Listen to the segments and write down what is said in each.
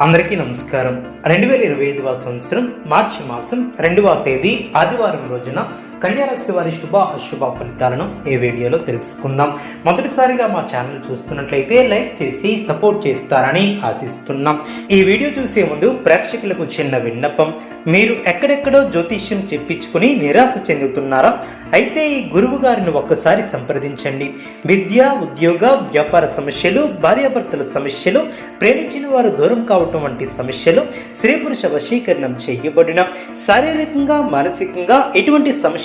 అందరికీ నమస్కారం. రెండు వేల ఇరవై ఐదవ సంవత్సరం మార్చి మాసం రెండవ తేదీ ఆదివారం రోజున కన్యారాశి వారి శుభ అశుభ ఫలితాలను ఈ వీడియోలో తెలుసుకుందాం. మొదటిసారిగా మా ఛానల్ చూస్తున్నట్లయితే లైక్ చేసి సపోర్ట్ చేస్తారని ఆశిస్తున్నాం. ఈ వీడియో చూసే ముందు ప్రేక్షకులకు చిన్న విన్నపం. మీరు ఎక్కడెక్కడో జ్యోతిష్యం చెప్పించుకుని నిరాశ చెందుతున్నారా? అయితే ఈ గురువు గారిని ఒక్కసారి సంప్రదించండి. విద్య ఉద్యోగ వ్యాపార సమస్యలు భార్యాభర్తల సమస్యలు ప్రేమించిన వారు దూరం కావటం వంటి సమస్యలు స్త్రీ పురుష వశీకరణం చేయబడిన శారీరకంగా మానసికంగా ఎటువంటి సమస్య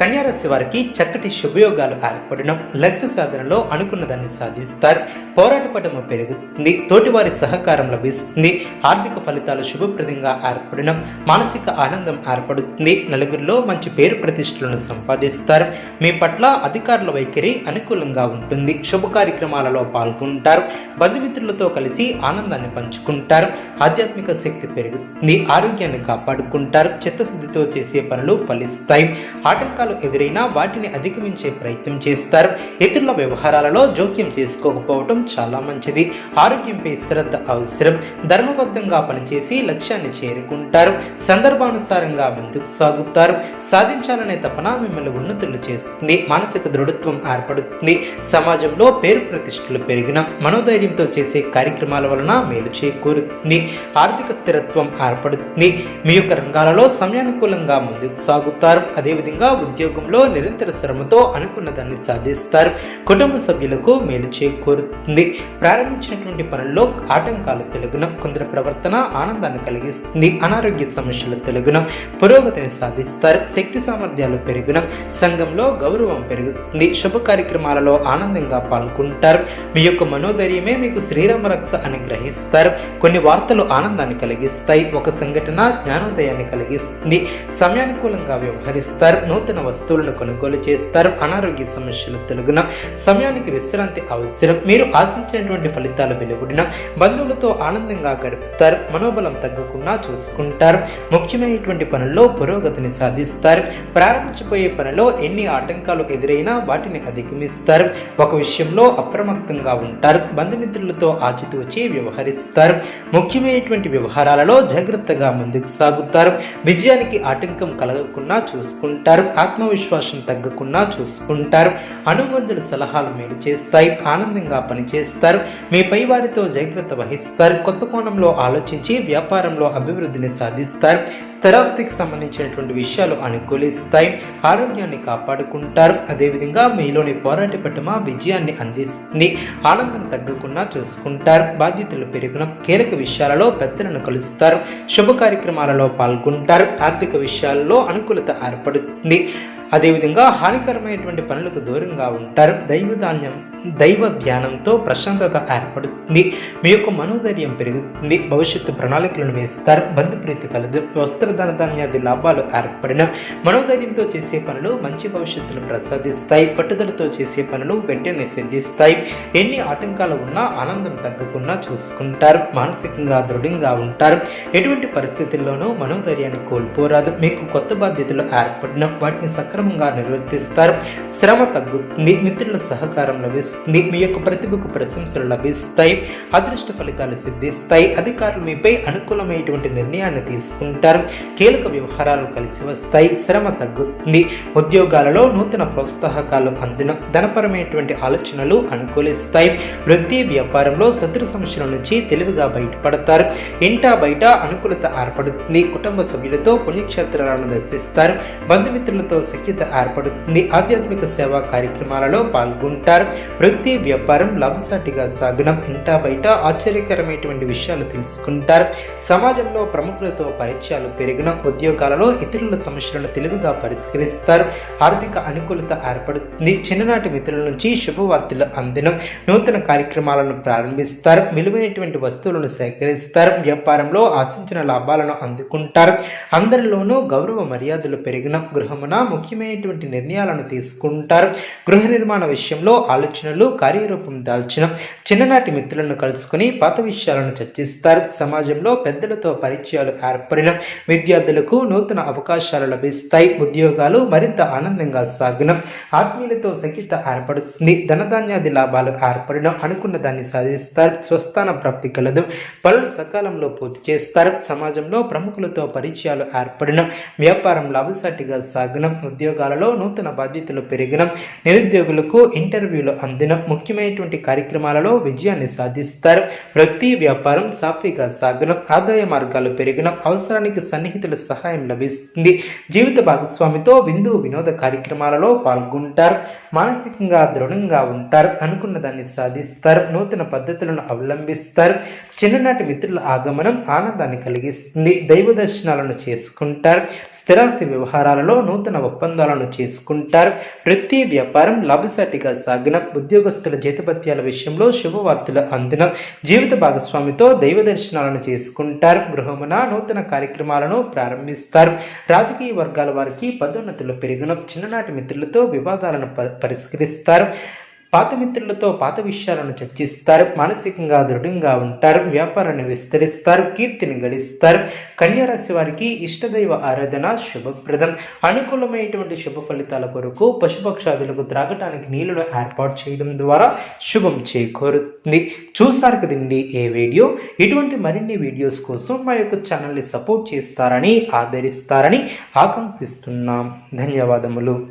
కన్యారాశి వారికి చక్కటి శుభయోగాలు ఏర్పడడం లక్ష్య సాధనలో అనుకున్నదాన్ని సాధిస్తారు. పోరాట పటము పెరుగుతుంది. తోటివారి సహకారం లభిస్తుంది. ఆర్థిక ఫలితాలు శుభప్రదంగా ఏర్పడడం మానసిక ఆనందం ఏర్పడుతుంది. నలుగురిలో మంచి పేరు ప్రతిష్టలను సంపాదిస్తారు. మీ పట్ల అధికారుల వైఖరి అనుకూలంగా ఉంటుంది. శుభ కార్యక్రమాలలో పాల్గొంటారు. బంధుమిత్రులతో కలిసి ఆనందాన్ని పంచుకుంటారు. ఆధ్యాత్మిక శక్తి పెరుగుతుంది. ఆరోగ్యాన్ని కాపాడుకుంటారు. చిత్తశుద్ధితో చేసే పనులు ఫలిస్తాయి. ఆటంకాలు ఎదురైనా వాటిని అధిగమించే ప్రయత్నం చేస్తారు. ఇతరుల వ్యవహారాలలో జోక్యం చేసుకోకపోవటం చాలా మంచిది. ఆరోగ్యంపై శ్రద్ధ అవసరం. ధర్మబద్ధంగా పనిచేసి లక్ష్యాన్ని చేరుకుంటారు. సందర్భానుసారంగా ముందుకు సాగుతారు. సాధించాలనే తపన మిమ్మల్ని ఉన్నతులు చేస్తుంది. మానసిక దృఢత్వం ఏర్పడుతుంది. సమాజంలో పేరు ప్రతిష్టలు పెరిగిన మనోధైర్యంతో చేసే కార్యక్రమాల వలన మేలు చేకూరుతుంది. ఆర్థిక స్థిరత్వం ఏర్పడుతుంది. మీ యొక్క రంగాలలో సమయానుకూలంగా ముందుకు సాగుతారు. అదేవిధంగా ఉద్యోగంలో నిరంతర శ్రమతో అనుకున్న దాన్ని సాధిస్తారు. కుటుంబ సభ్యులకు మేలు చేకూరుతుంది. ప్రారంభించినటువంటి పనుల్లో ఆటంకాలు తెలుగున. కొందరి ప్రవర్తన ఆనందాన్ని కలిగిస్తుంది. అనారోగ్య సమస్యలు తెలుగున. పురోగతిని సాధిస్తారు. శక్తి సామర్థ్యాలు పెరుగున. సంఘంలో గౌరవం పెరుగుతుంది. శుభ కార్యక్రమాలలో ఆనందంగా పాల్గొంటారు. మీ యొక్క మనోధైర్యమే మీకు శ్రీరామ రక్ష అని గ్రహిస్తారు. కొన్ని వార్తలు ఆనందాన్ని కలిగిస్తాయి. ఒక సంఘటన జ్ఞానోదయాన్ని కలిగిస్తుంది. సమయానుకూలంగా వ్యవహరిస్తారు. నూతన వస్తువులను కొనుగోలు చేస్తారు. అనారోగ్య సమస్యలు తొలగిన సమయానికి విశ్రాంతి అవసరం. మీరు ఆశించినటువంటి ఫలితాలు వెలువడిన బంధువులతో ఆనందంగా గడుపుతారు. మనోబలం తగ్గకుండా చూసుకుంటారు. ముఖ్యమైనటువంటి పనుల్లో పురోగతిని సాధిస్తారు. ప్రారంభించబోయే పనిలో ఎన్ని ఆటంకాలు ఎదురైనా వాటిని అధిగమిస్తారు. ఒక విషయంలో అప్రమత్తంగా ఉంటారు. బంధుమిత్రులతో ఆచితూచి వ్యవహరిస్తారు. ముఖ్యమైనటువంటి వ్యవహారాలలో జాగ్రత్తగా ముందుకు సాగుతారు. విజయానికి ఆటంకం కలగకుండా చూసుకుంటారు. ఆత్మవిశ్వాసం తగ్గకుండా చూసుకుంటారు. అనుబంధుల సలహాలు మేలు చేస్తాయి ఆనందంగా పనిచేస్తారు. మీ పై వారితో జాగ్రత్త వహిస్తారు. కొత్త కోణంలో ఆలోచించి వ్యాపారంలో అభివృద్ధిని సాధిస్తారు. స్థిరాస్తికి సంబంధించినటువంటి విషయాలు అనుకూలిస్తాయి. ఆరోగ్యాన్ని కాపాడుకుంటారు. అదేవిధంగా మీలోని పోరాట పట్టుమ విజయాన్ని అందిస్తుంది. ఆనందం తగ్గకుండా చూసుకుంటారు. బాధ్యతలు పెరిగిన కీలక విషయాలలో పెద్దలను కలుస్తారు. శుభ కార్యక్రమాలలో పాల్గొంటారు. ఆర్థిక విషయాల్లో అనుకూలత ఏర్పడుతుంది. అదేవిధంగా హానికరమైనటువంటి పనులకు దూరంగా ఉంటారు. దైవ ధాన్యం దైవ ధ్యానంతో ప్రశాంతత ఏర్పడుతుంది. మీ యొక్క మనోధైర్యం పెరుగుతుంది. భవిష్యత్తు ప్రణాళికలను వేస్తారు. బంధుప్రీతి కలదు. వస్త్రధన ధాన్యాది లాభాలు ఏర్పడిన మనోధైర్యంతో చేసే పనులు మంచి భవిష్యత్తును ప్రసాదిస్తాయి. పట్టుదలతో చేసే పనులు వెంటనే సిద్ధిస్తాయి. ఎన్ని ఆటంకాలు ఉన్నా ఆనందం తగ్గకుండా చూసుకుంటారు. మానసికంగా దృఢంగా ఉంటారు. ఎటువంటి పరిస్థితుల్లోనూ మనోధైర్యాన్ని కోల్పోరాదు. మీకు కొత్త బాధ్యతలు ఏర్పడిన వాటిని సక్రమంగా నిర్వర్తిస్తారు. శ్రమ తగ్గుతుంది మిత్రుల సహకారం లభిస్తుంది. మీ యొక్క ప్రతిభకు ప్రశంసలు లభిస్తాయి. అదృష్ట ఫలితాలు సిద్ధిస్తాయి. అధికారులు మీపై అనుకూలమైనటువంటి నిర్ణయాన్ని తీసుకుంటారు. కీలక వ్యవహారాలు కలిసి వస్తాయి. శ్రమ తగ్గుతుంది. ఉద్యోగాలలో నూతన ప్రోత్సాహకాలు అందిన ధనపరమైనటువంటి ఆలోచనలు అనుకూలిస్తాయి. వృత్తి వ్యాపారంలో శత్రు సమస్యల నుంచి తెలివిగా బయటపడతారు. ఇంటా బయట అనుకూలత ఏర్పడుతుంది. కుటుంబ సభ్యులతో పుణ్యక్షేత్రాలను దర్శిస్తారు. బంధుమిత్రులతో సఖ్యత ఏర్పడుతుంది ఆధ్యాత్మిక సేవా కార్యక్రమాలలో పాల్గొంటారు. వృత్తి వ్యాపారం లాభసాటిగా సాగునం ఇంటా బయట ఆశ్చర్యకరమైనటువంటి విషయాలు తెలుసుకుంటారు. సమాజంలో ప్రముఖులతో పరిచయాలు పెరిగిన ఉద్యోగాలలో ఇతరుల సమస్యలను తెలివిగా పరిష్కరిస్తారు. ఆర్థిక అనుకూలత ఏర్పడుతుంది. చిన్ననాటి మిత్రుల నుంచి శుభవార్తలు అందడం నూతన కార్యక్రమాలను ప్రారంభిస్తారు. విలువైనటువంటి వస్తువులను సేకరిస్తారు. వ్యాపారంలో ఆశించిన లాభాలను అందుకుంటారు. అందరిలోనూ గౌరవ మర్యాదలు పెరిగిన గృహమున ముఖ్య ముఖ్యమైనటువంటి నిర్ణయాలను తీసుకుంటారు. గృహ నిర్మాణ విషయంలో ఆలోచనలు కార్యరూపం దాల్చిన చిన్ననాటి మిత్రులను కలుసుకుని పాత విషయాలను చర్చిస్తారు. సమాజంలో పెద్దలతో పరిచయాలు ఏర్పడిన విద్యార్థులకు నూతన అవకాశాలు లభిస్తాయి. ఉద్యోగాలు మరింత ఆనందంగా సాగిన ఆత్మీయులతో సఖ్యత ఏర్పడుతుంది. ధనధాన్యాది లాభాలు ఏర్పడిన అనుకున్న దాన్ని సాధిస్తారు. స్వస్థాన ప్రాప్తి కలదు. పనులు సకాలంలో పూర్తి చేస్తారు. సమాజంలో ప్రముఖులతో పరిచయాలు ఏర్పడిన వ్యాపారం లాభసాటిగా సాగిన ఉద్యోగాలలో నూతన బాధ్యతలు పెరిగిన నిరుద్యోగులకు ఇంటర్వ్యూలు అందిన ముఖ్యమైనటువంటి కార్యక్రమాలలో విజయాన్ని సాధిస్తారు. వృత్తి వ్యాపారం సాఫీగా సాగిన ఆదాయ మార్గాలు పెరిగిన అవసరానికి సన్నిహితుల సహాయం లభిస్తుంది. జీవిత భాగస్వామితో విందు వినోద కార్యక్రమాలలో పాల్గొంటారు. మానసికంగా దృఢంగా ఉంటారు. అనుకున్న దాన్ని సాధిస్తారు. నూతన పద్ధతులను అవలంబిస్తారు. చిన్ననాటి మిత్రుల ఆగమనం ఆనందాన్ని కలిగిస్తుంది. దైవ దర్శనాలను చేసుకుంటారు. స్థిరాస్తి వ్యవహారాలలో నూతన ఒప్పందాలను చేసుకుంటారు. వృత్తి వ్యాపారం లాభసాటిగా సాగిన ఉద్యోగస్తుల జీతభత్యాల విషయంలో శుభవార్తలు అందిన జీవిత భాగస్వామితో దైవ దర్శనాలను చేసుకుంటారు. గృహమున నూతన కార్యక్రమాలను ప్రారంభిస్తారు. రాజకీయ వర్గాల వారికి పదోన్నతులు పెరిగిన చిన్ననాటి మిత్రులతో వివాదాలను ప- పరిష్కరిస్తారు. పాత మిత్రులతో పాత విషయాలను చర్చిస్తారు మానసికంగా దృఢంగా ఉంటారు వ్యాపారాన్ని విస్తరిస్తారు కీర్తిని గడిస్తారు. కన్యారాశి వారికి ఇష్టదైవ ఆరాధన శుభప్రదం. అనుకూలమైనటువంటి శుభ ఫలితాల కొరకు పశుపక్షాదులకు త్రాగటానికి నీళ్ళను ఏర్పాటు చేయడం ద్వారా శుభం చేకూరుతుంది. చూసారు కదండి ఏ వీడియో? ఇటువంటి మరిన్ని వీడియోస్ కోసం మా యొక్క ఛానల్ని సపోర్ట్ చేస్తారని ఆదరిస్తారని ఆకాంక్షిస్తున్నాం. ధన్యవాదములు.